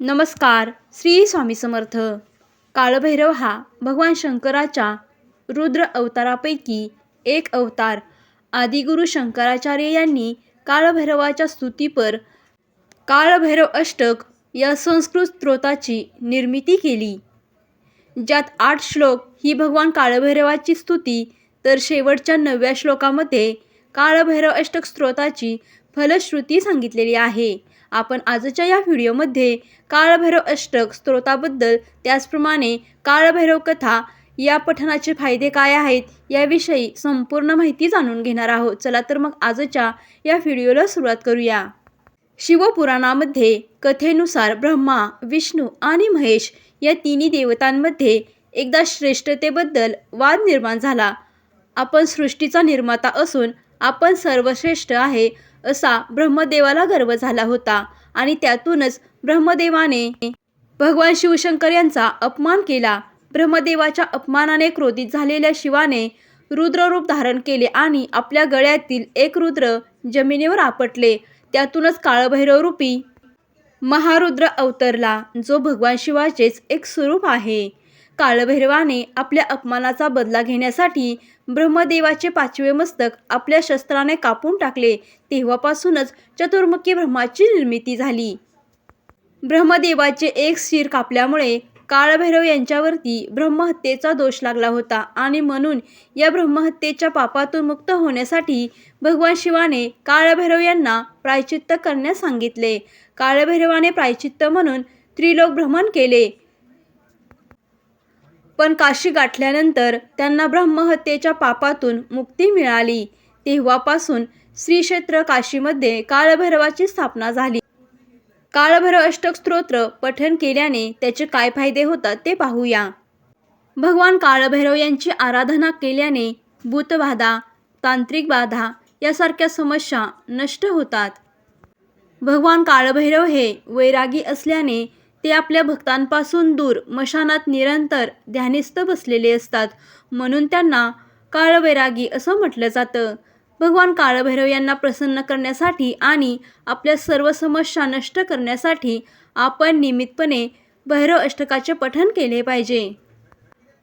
नमस्कार श्री स्वामी समर्थ. काळभैरव हा भगवान शंकराच्या रुद्र अवतारापैकी एक अवतार. आदिगुरु शंकराचार्य यांनी काळभैरवाच्या स्तुतीपर काळभैरव अष्टक या संस्कृत स्त्रोताची निर्मिती केली. ज्यात आठ श्लोक ही भगवान काळभैरवाची स्तुती तर शेवटच्या नवव्या श्लोकामध्ये काळभैरव अष्टक स्त्रोताची फलश्रुती सांगितलेली आहे. आपण आजच्या या व्हिडिओमध्ये काळभैरव अष्टक स्तोत्राबद्दल त्याचप्रमाणे काळभैरव कथा या पठणाचे फायदे काय आहेत याविषयी संपूर्ण माहिती जाणून घेणार आहोत. चला तर मग आजच्या या व्हिडिओला सुरुवात करूया. शिवपुराणामध्ये कथेनुसार ब्रह्मा विष्णू आणि महेश या तिन्ही देवतांमध्ये एकदा श्रेष्ठतेबद्दल वाद निर्माण झाला. आपण सृष्टीचा निर्माता असून आपण सर्वश्रेष्ठ आहे असा ब्रह्मदेवाला गर्व झाला होता आणि त्यातूनच ब्रह्मदेवाने भगवान शिवशंकर यांचा अपमान केला. ब्रह्मदेवाच्या अपमानाने क्रोधित झालेल्या शिवाने रुद्ररूप धारण केले आणि आपल्या गळ्यातील एक रुद्र जमिनीवर आपटले. त्यातूनच काळभैरवरूपी महारुद्र अवतरला जो भगवान शिवाचेच एक स्वरूप आहे. काळभैरवाने आपल्या अपमानाचा बदला घेण्यासाठी ब्रह्मदेवाचे पाचवे मस्तक आपल्या शस्त्राने कापून टाकले. तेव्हापासूनच चतुर्मुखी ब्रह्माची निर्मिती झाली. ब्रह्मदेवाचे एक शिर कापल्यामुळे काळभैरव यांच्यावरती ब्रह्महत्येचा दोष लागला होता आणि म्हणून या ब्रह्महत्येच्या पापातून मुक्त होण्यासाठी भगवान शिवाने काळभैरव यांना प्रायचित्त करण्यास सांगितले. काळभैरवाने प्रायचित्त म्हणून त्रिलोक भ्रमण केले. पण काशी गाठल्यानंतर त्यांना ब्रह्महत्येच्या पापातून मुक्ती मिळाली. तेव्हापासून श्रीक्षेत्र काशीमध्ये काळभैरवाची स्थापना झाली. काळभैरव अष्टक स्तोत्र पठण केल्याने त्याचे काय फायदे होतात ते पाहूया. भगवान काळभैरव यांची आराधना केल्याने भूतबाधा तांत्रिक बाधा यासारख्या समस्या नष्ट होतात. भगवान काळभैरव हे वैरागी असल्याने ते आपल्या भक्तांपासून दूर मशानात निरंतर ध्यानिस्थ बसलेले असतात. म्हणून त्यांना काळवैरागी असं म्हटलं जातं. भगवान काळभैरव यांना प्रसन्न करण्यासाठी आणि आपल्या सर्व समस्या नष्ट करण्यासाठी आपण नियमितपणे भैरव अष्टकाचे पठन केले पाहिजे.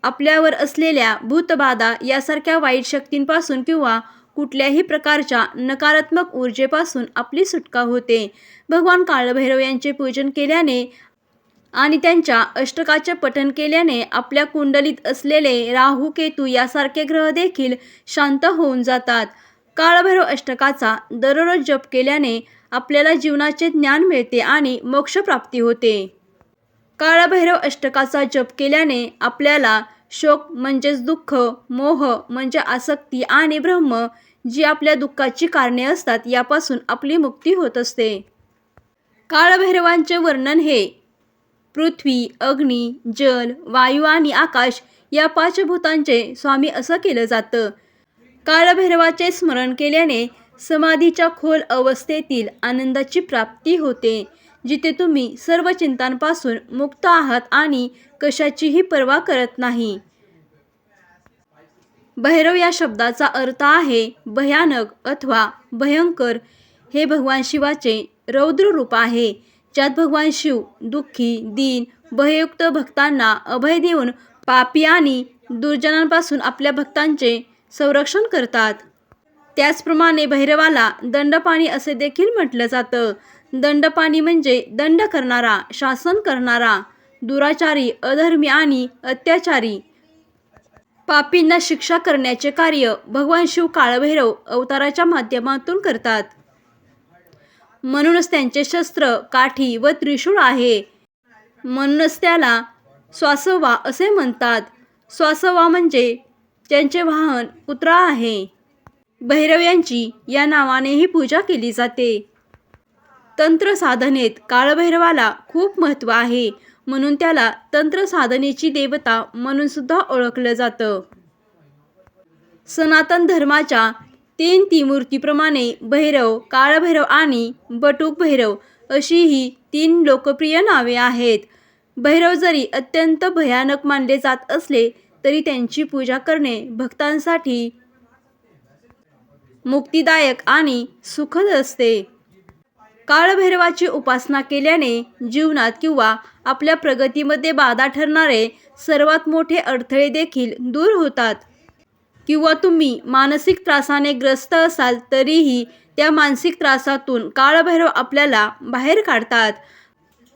आपल्यावर असलेल्या भूतबाधा यासारख्या वाईट शक्तींपासून किंवा कुठल्याही प्रकारच्या नकारात्मक ऊर्जेपासून आपली सुटका होते. भगवान काळभैरव यांचे पूजन केल्याने आणि त्यांच्या अष्टकाचे पठन केल्याने आपल्या कुंडलीत असलेले राहू केतू यासारखे ग्रह देखील शांत होऊन जातात. काळभैरव अष्टकाचा दररोज जप केल्याने आपल्याला जीवनाचे ज्ञान मिळते आणि मोक्षप्राप्ती होते. काळभैरव अष्टकाचा जप केल्याने आपल्याला शोक म्हणजेच दुःख मोह म्हणजे आसक्ती आणि ब्रह्म जी आपल्या दुःखाची कारणे असतात यापासून आपली मुक्ती होत असते. काळभैरवांचे वर्णन हे पृथ्वी अग्नी जल वायू आणि आकाश या पाचभूतांचे स्वामी असं केलं जातं. काळभैरवाचे स्मरण केल्याने समाधीच्या खोल अवस्थेतील आनंदाची प्राप्ती होते जिथे तुम्ही सर्व चिंतांपासून मुक्त आहात आणि कशाचीही पर्वा करत नाही. भैरव या शब्दाचा अर्थ आहे भयानक अथवा भयंकर. हे भगवान शिवाचे रौद्र रूप आहे. ज्यात भगवान शिव दुःखी दीन भययुक्त भक्तांना अभय देऊन पापी आणि दुर्जनांपासून आपल्या भक्तांचे संरक्षण करतात. त्याचप्रमाणे भैरवाला दंडपाणी असे देखील म्हटलं जातं. दंडपाणी म्हणजे दंड करणारा शासन करणारा दुराचारी अधर्मी आणि अत्याचारी. पापींना शिक्षा करण्याचे कार्य भगवान शिव काळभैरव अवताराच्या माध्यमातून करतात. म्हणूनच त्यांचे शस्त्र काठी व त्रिशूळ आहे. म्हणूनच त्याला स्वासवा असे म्हणतात. स्वासवा म्हणजे त्यांचे वाहन कुत्रा आहे. भैरव यांची या नावानेही पूजा केली जाते. तंत्र साधनेत काळभैरवाला खूप महत्त्व आहे. म्हणून त्याला तंत्र साधनेची देवता म्हणून सुद्धा ओळखलं जातं. सनातन धर्माच्या तीन त्रिमूर्तीप्रमाणे भैरव काळभैरव आणि बटुक भैरव अशी ही तीन लोकप्रिय नावे आहेत. भैरव जरी अत्यंत भयानक मानले जात असले तरी त्यांची पूजा करणे भक्तांसाठी मुक्तिदायक आणि सुखद असते. काळभैरवाची उपासना केल्याने जीवनात किंवा आपल्या प्रगतीमध्ये बाधा ठरणारे सर्वात मोठे अडथळे देखील दूर होतात. किंवा तुम्ही मानसिक त्रासाने ग्रस्त असाल तरीही त्या मानसिक त्रासातून काळभैरव आपल्याला बाहेर काढतात.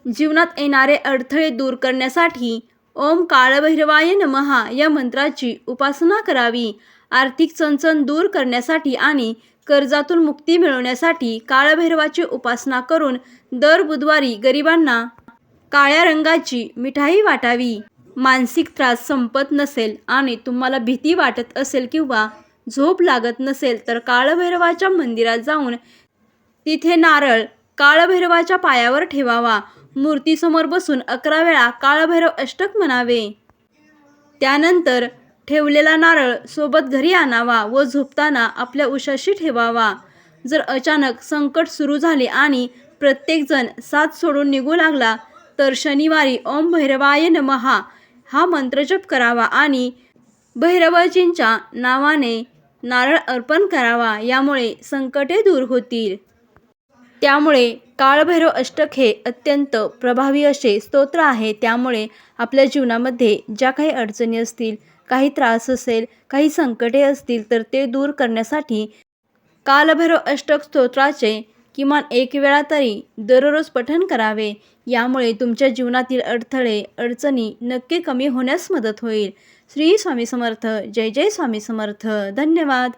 जीवनात येणारे अडथळे दूर करण्यासाठी ओम काळभैरवाय नमहा या मंत्राची उपासना करावी. आर्थिक चणचण दूर करण्यासाठी आणि कर्जातून मुक्ती मिळवण्यासाठी काळभैरवाची उपासना करून दर बुधवारी गरिबांना काळ्या रंगाची मिठाई वाटावी. मानसिक त्रास संपत नसेल आणि तुम्हाला भीती वाटत असेल किंवा झोप लागत नसेल तर काळभैरवाच्या मंदिरात जाऊन तिथे नारळ काळभैरवाच्या पायावर ठेवावा. मूर्तीसमोर बसून अकरा वेळा काळभैरव अष्टक म्हणावे. त्यानंतर ठेवलेला नारळ सोबत घरी आणावा व झोपताना आपल्या उशाशी ठेवावा. जर अचानक संकट सुरू झाले आणि प्रत्येकजण साथ सोडून निघू लागला तर शनिवारी ओम भैरवाय नमहा हा मंत्रजप करावा आणि भैरवजींच्या नावाने नारळ अर्पण करावा यामुळे संकटे दूर होतील. त्यामुळे काळभैरव अष्टक हे अत्यंत प्रभावी असे स्तोत्र आहे. त्यामुळे आपल्या जीवनामध्ये ज्या काही अडचणी असतील काही त्रास असेल काही संकटे असतील तर ते दूर करण्यासाठी कालभैरव अष्टक स्तोत्राचे किमान एक वेळा तरी दररोज पठण करावे. यामुळे तुमच्या जीवनातील अडथळे अडचणी नक्की कमी होण्यास मदत होईल. श्री स्वामी समर्थ. जय जय स्वामी समर्थ. धन्यवाद.